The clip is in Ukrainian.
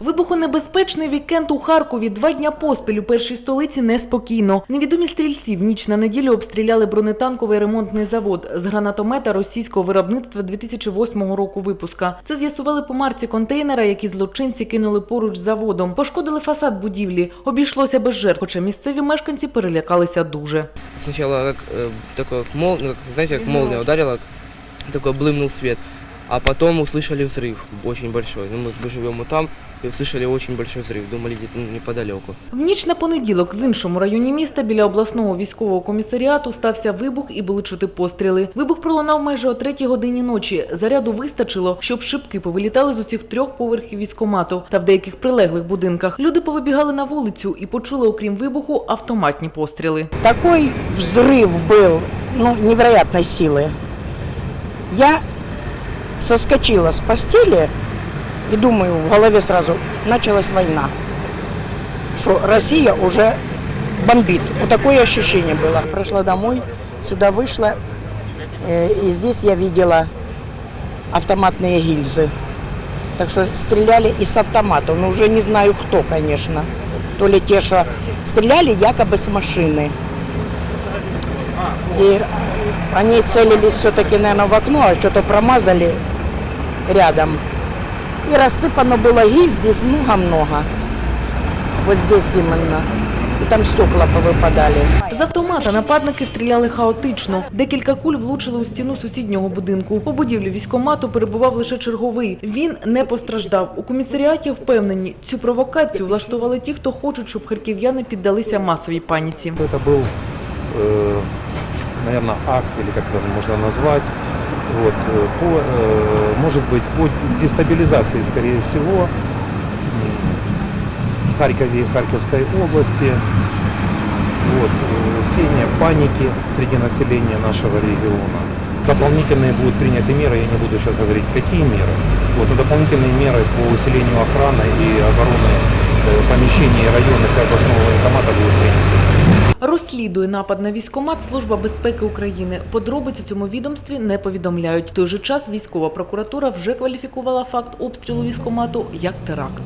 Вибухонебезпечний вікенд у Харкові два дня поспіль у першій столиці неспокійно. Невідомі стрільці в ніч на неділю обстріляли бронетанковий ремонтний завод з гранатомета російського виробництва 2008 року випуска. Це з'ясували по марці контейнера, які злочинці кинули поруч з заводом. Пошкодили фасад будівлі. Обійшлося без жертв, хоча місцеві мешканці перелякалися дуже. Такой, как мол, ну, как, молния ударила, такой блымнул свет. А потом услышали взрыв очень большой. Ну, мы, мы живем вот там, и услышали очень большой взрыв. Думали, где-то ну, неподалеку. В ніч на понеділок в іншому районі міста біля обласного військового комісаріату стався вибух і були чути постріли. Вибух пролунав майже о третій годині ночі. Заряду вистачило, щоб шибки повилітали з усіх трьох поверхів військомату та в деяких прилеглих будинках. Люди повибігали на вулицю і почули, окрім вибуху, автоматні постріли. Такой взрыв был, ну, невероятной силы. Я соскочила с постели и думаю, в голове сразу началась война. Что Россия уже бомбит. Вот такое ощущение было. Прошла домой, сюда вышла, э, и здесь я видела автоматные гильзы. Так что стреляли из автоматов, но уже не знаю кто, конечно. То ли те, что стреляли якобы с машины. И они целились все-таки, наверное, в окно, а что-то промазали рядом. И рассыпано было их здесь много-много. Вот здесь именно. И там стекла повыпадали. З автомата нападники стріляли хаотично. Декілька куль влучили у стіну сусіднього будинку. У будівлі військомату перебував лише черговий. Він не постраждав. У комісаріаті впевнені, цю провокацію влаштували ті, хто хочуть, щоб харків'яни піддалися масовій паніці. Это был, э, наверное, акт, или как это можно назвать, Вот, э, по, э, может быть, по дестабилизации, скорее всего, в Харькове и Харьковской области, вот, э, сеяние паники среди населения нашего региона. Дополнительные будут приняты меры, я не буду сейчас говорить, какие меры, вот, но дополнительные меры по усилению охраны и обороны помещений районных и областного военкомата будут приняты. Розслідує напад на військомат Служба безпеки України. Подробиць у цьому відомстві не повідомляють. В той же час військова прокуратура вже кваліфікувала факт обстрілу військомату як теракт.